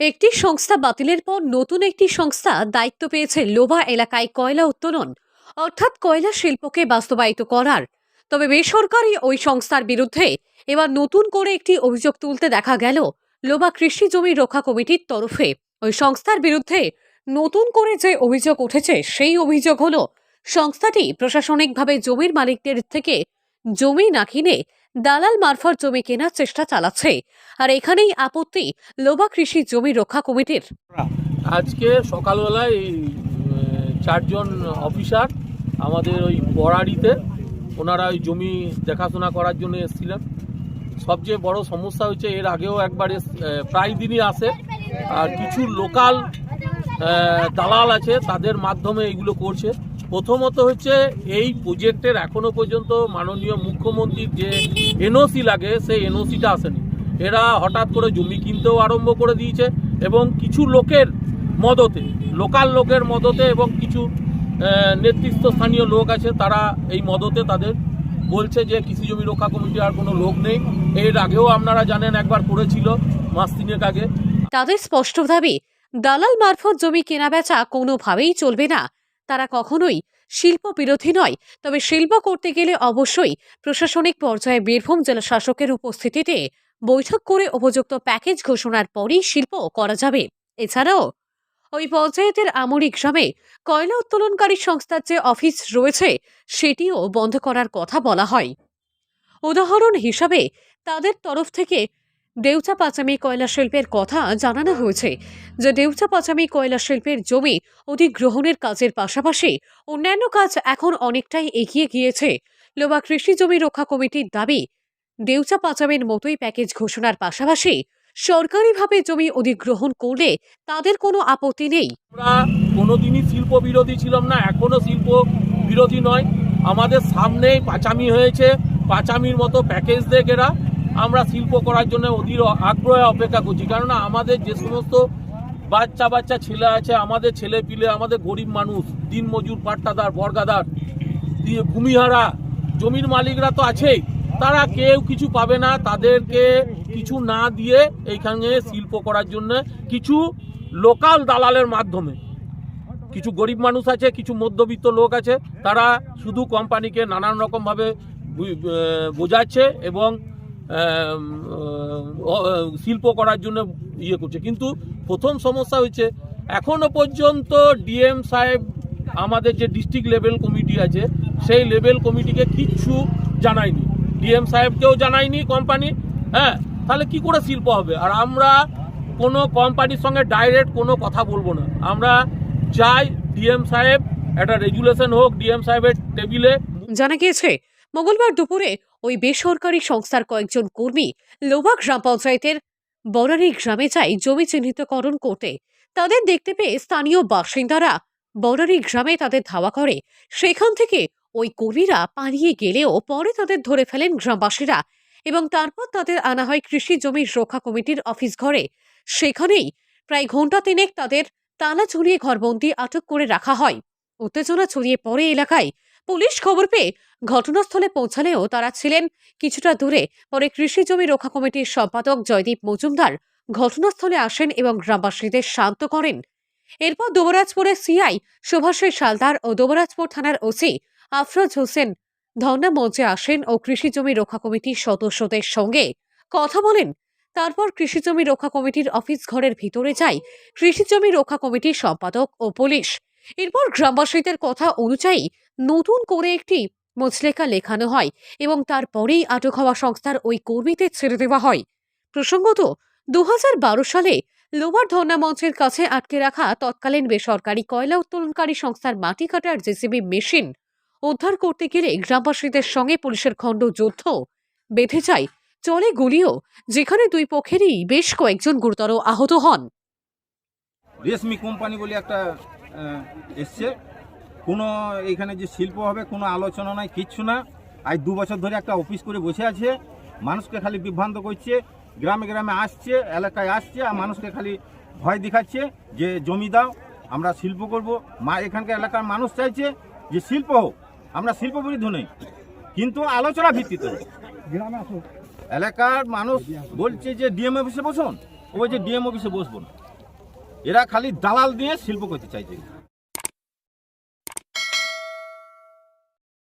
একটি সংস্থা বাতিলের পর নতুন একটি সংস্থা দায়িত্ব পেয়েছে লোভা এলাকায় কয়লা উত্তোলন। অর্থাৎ কয়লা শিল্পকে বাস্তবায়িত করার। তবে বেসরকারি ওই সংস্থার বিরুদ্ধে এবার নতুন করে একটি অভিযোগ তুলতে দেখা গেল লোভা কৃষি জমি রক্ষা কমিটির তরফে। ওই সংস্থার বিরুদ্ধে নতুন করে যে অভিযোগ উঠেছে, সেই অভিযোগ হলো, সংস্থাটি প্রশাসনিকভাবে জমির মালিকদের থেকে জমি না কিনে দালাল মারফত জমি কেনার চেষ্টা চালাচ্ছে। আর এখানেই আপত্তি লোভা কৃষি জমি রক্ষা কমিটির। আজকে সকালবেলায় চারজন অফিসার আমাদের ওই বড়াড়িতে ওনারা ওই জমি দেখাশোনা করার জন্য এসেছিলেন। সবচেয়ে বড় সমস্যা হচ্ছে এর আগেও একবার প্রায় দিনই আসে। আর কিছু লোকাল দালাল আছে, তাদের মাধ্যমে এইগুলো করছে। প্রথমত হচ্ছে এই প্রজেক্টের এখনও পর্যন্ত মাননীয় মুখ্যমন্ত্রীর যে এনওসি লাগে, সেই এনওসিটা আসেনি। এরা হঠাৎ করে জমি কিনতেও আরম্ভ করে দিয়েছে এবং কিছু লোকের মদতে, লোকাল লোকের মদতে এবং কিছু নেতৃত্বস্থানীয় লোক আছে, তারা এই মদতে তাদের বলছে যে কৃষি জমি রক্ষা কমিটি আর কোনো লোক নেই। এর আগেও আপনারা জানেন, একবার করেছিল মাস তিনেক আগে। তাদের স্পষ্ট দাবি, দালাল মারফত জমি কেনাবেচা কোনোভাবেই চলবে না। তারা কখনোই শিল্প বিরোধী নয়। তবে শিল্প করতে গেলে অবশ্যই প্রশাসনিক পর্যায়ে বীরভূম জেলা শাসকের উপস্থিতিতে বৈঠক করে উপযুক্ত প্যাকেজ ঘোষণার পরেই শিল্প করা যাবে। এছাড়াও ওই পঞ্চায়েতের আমরি গ্রামে কয়লা উত্তোলনকারী সংস্থার যে অফিস রয়েছে, সেটিও বন্ধ করার কথা বলা হয়। উদাহরণ হিসাবে তাদের তরফ থেকে দেউচা পাচামি কয়লা শিল্পের কথা জানানো হয়েছে। যে দেউচা পাচামি কয়লা শিল্পের জমি অধিগ্রহণের কাজের পাশাপাশি অন্যান্য কাজ এখন অনেকটাই এগিয়ে গিয়েছে। লোবা কৃষি জমি রক্ষা কমিটির দাবি, দেউচা পাচামের মতোই প্যাকেজ ঘোষণার পাশাপাশি সরকারিভাবে জমি অধিগ্রহণ করলে তাদের কোনো আপত্তি নেই। আমরা কোনোদিনই শিল্প বিরোধী ছিলাম না, এখনও শিল্প বিরোধী নয়। আমাদের সামনেই পাচামি হয়েছে। পাচামির মতো প্যাকেজ দেখ এরা। আমরা শিল্প করার জন্য অধীর আগ্রহে অপেক্ষা করছি। কেননা আমাদের যে সমস্ত বাচ্চা বাচ্চা ছেলে আছে, আমাদের ছেলে পিলে, আমাদের গরিব মানুষ দিনমজুর পাট্টাদার, বর্গাদার, দিয়ে ভূমিহারা, জমির মালিকরা তো আছেই, তারা কেউ কিছু পাবে না, তাদেরকে কিছু না দিয়ে এইখানে শিল্প করার জন্য কিছু লোকাল দালালের মাধ্যমে। কিছু গরিব মানুষ আছে, কিছু মধ্যবিত্ত লোক আছে, তারা শুধু কোম্পানিকে নানান রকমভাবে বোঝাচ্ছে এবং শিল্প করার জন্য ইয়ে করছে। কিন্তু প্রথম সমস্যা হচ্ছে এখনও পর্যন্ত ডিএম সাহেব আমাদের যে ডিস্ট্রিক্ট লেভেল কমিটি আছে, সেই লেভেল কমিটিকে কিচ্ছু জানায়নি। ডিএম সাহেবকেও জানায়নি কোম্পানি হ্যাঁ তাহলে কি করে শিল্প হবে? আর আমরা কোনো কোম্পানির সঙ্গে ডাইরেক্ট কোনো কথা বলব না। আমরা চাই ডিএম সাহেব একটা রেগুলেশন হোক, ডিএম সাহেবের টেবিলে জানা গিয়েছে, মঙ্গলবার দুপুরে ওই বেসরকারি সংস্থার কয়েকজন কর্মী লোবা গ্রাম পঞ্চায়েতের বরারি গ্রামে যায় জমি চিহ্নিতকরণ করতে। তাদের দেখতে পেয়ে স্থানীয় বাসিন্দারা বরারি গ্রামে তাদের ধাওয়া করে। সেখান থেকে ওই কর্মীরা পালিয়ে গেলেও পরে তাদের ধরে ফেলেন গ্রামবাসীরা এবং তারপর তাদের আনা হয় কৃষি জমির রক্ষা কমিটির অফিস ঘরে। সেখানেই প্রায় ঘণ্টা তিনেক তাদের তালা ঝুলিয়ে ঘরবন্দি আটক করে রাখা হয়। উত্তেজনা ছড়িয়ে পড়ে এলাকায়। পুলিশ খবর পেয়ে ঘটনাস্থলে পৌঁছালেও তারা ছিলেন কিছুটা দূরে। পরে কৃষি জমি রক্ষা কমিটির সম্পাদক জয়দীপ মজুমদার ঘটনাস্থলে আসেন এবং গ্রামবাসীদের শান্ত করেন। এরপর দুবরাজপুরের সিআই সুভাষের সালদার ও দুবরাজপুর থানার ওসি আফরোজ হোসেন ধর্ণা মঞ্চে আসেন ও কৃষি জমি রক্ষা কমিটির সদস্যদের সঙ্গে কথা বলেন। তারপর কৃষি জমি রক্ষা কমিটির অফিস ঘরের ভিতরে যায় কৃষি জমি রক্ষা কমিটির সম্পাদক ও পুলিশ। এরপর গ্রামবাসীদের কথা অনুযায়ী নতুন করে একটি মুচলেখা লেখানো হয় এবং তারপরেই আটক হওয়া সংস্থার ওই কর্মীদের ছেড়ে দেওয়া হয়। প্রসঙ্গত, দুহাজার বারো সালে লোবার ধর্ণা মঞ্চের কাছে আটকে রাখা তৎকালীন বেসরকারি কয়লা উত্তোলনকারী সংস্থার মাটি কাটার জেসিবি মেশিন উদ্ধার করতে গেলে গ্রামবাসীদের সঙ্গে পুলিশের খণ্ড যুদ্ধ বেঁধে যায়, চলে গুলিও, যেখানে দুই পক্ষেরই বেশ কয়েকজন গুরুতর আহত হন। রেশমি কোম্পানি বলে একটা এসছে। কোনো এখানে যে শিল্প হবে, কোনো আলোচনা নাই, কিচ্ছু না। আজ দু বছর ধরে একটা অফিস করে বসে আছে, মানুষকে খালি বিভ্রান্ত করছে, গ্রামে গ্রামে আসছে, এলাকায় আসছে, আর মানুষকে খালি ভয় দেখাচ্ছে যে, জমি দাও, আমরা শিল্প করব। মা, এখানকার এলাকার মানুষ চাইছে যে, শিল্প হোক, আমরা শিল্প বিরুদ্ধ নেই। কিন্তু আলোচনা ভিত্তিতে। এলাকার মানুষ বলছে যে, ডিএম অফিসে বসুন। ও বলছে, ডিএম অফিসে বসবো না। এরা খালি দালাল দিয়ে শিল্প করতে চাইছে।